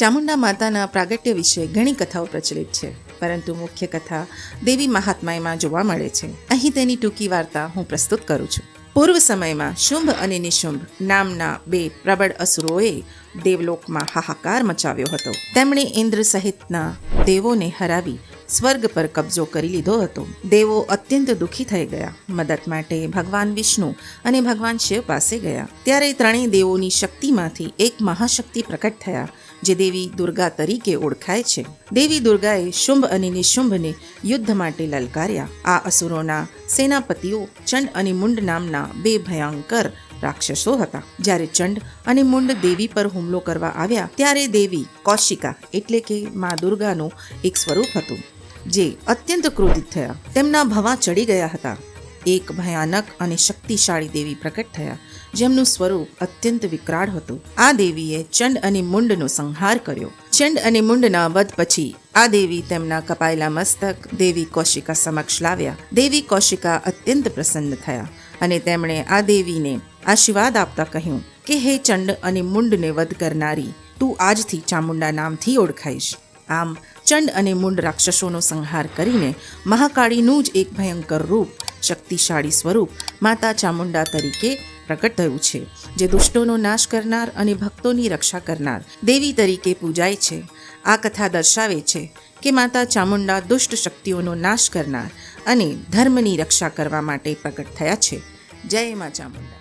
ચામુંડા માતાના પ્રાગટ્ય વિશે ઘણી કથાઓ પ્રચલિત છે, પરંતુ મુખ્ય કથા દેવી મહાત્માયમાં જોવા મળે છે. અહીં તેની ટૂંકી વાર્તા હું પ્રસ્તુત કરું છું. પૂર્વ સમયમાં શુંભ અને નિશુંભ નામના બે પ્રબળ અસુરોએ દેવલોકમાં હાહાકાર મચાવ્યો હતો. તેમણે ઇન્દ્ર સહિતના દેવોને હરાવી સ્વર્ગ પર કબજો કરી લીધો હતો. દેવો અત્યંત દુઃખી થઈ ગયા. મદદ માટે ભગવાન વિષ્ણુ અને ભગવાન શિવ પાસે ગયા. ત્યારે ત્રણેય દેવોની શક્તિમાંથી એક મહાશક્તિ પ્રકટ થયા, જે દેવી દુર્ગા તરીકે ઓળખાય છે. દેવી દુર્ગાએ શુંભ અને નિશુંભને યુદ્ધ માટે લલકાર્યા. આ અસુરોના સેનાપતિઓ ચંડ અને મુંડ નામના બે ભયંકર રાક્ષસો હતા. જ્યારે ચંડ અને મુંડ દેવી પર હુમલો કરવા આવ્યા, ત્યારે દેવી કૌશિકા એટલે કે મા દુર્ગાનું એક સ્વરૂપ હતું. જે અત્યંત ક્રોધિત થયા. તેમના ભવા ચડી ગયા હતા. એક ભયાનક અને શક્તિશાળી દેવી પ્રગટ થયા, જેમનું સ્વરૂપ અત્યંત વિકરાળ હતું. આ દેવીએ ચંડ અને મુંડનો સંહાર કર્યો. ચંડ અને મુંડના વધ પછી આ દેવી તેમના કપાયેલા મસ્તક દેવી કૌશિકા સમક્ષ લાવ્યા. દેવી કૌશિકા અત્યંત પ્રસન્ન થયા અને તેમણે આ દેવીને આશીર્વાદ આપતા કહ્યું કે, હે ચંડ અને મુંડને વધ કરનારી, તું આજથી ચામુંડા નામથી ઓળખાઈશ. આમ ચંડ અને મુંડ રાક્ષસોનો સંહાર કરીને મહાકાળીનું જ એક ભયંકર રૂપ, શક્તિશાળી સ્વરૂપ માતા ચામુંડા તરીકે પ્રગટ થયું છે, જે દુષ્ટોનો નાશ કરનાર અને ભક્તોની રક્ષા કરનાર દેવી તરીકે પૂજાય છે. આ કથા દર્શાવે છે કે માતા ચામુંડા દુષ્ટ શક્તિઓનો નાશ કરનાર અને ધર્મની રક્ષા કરવા માટે પ્રગટ થયા છે. જય મા ચામુંડા.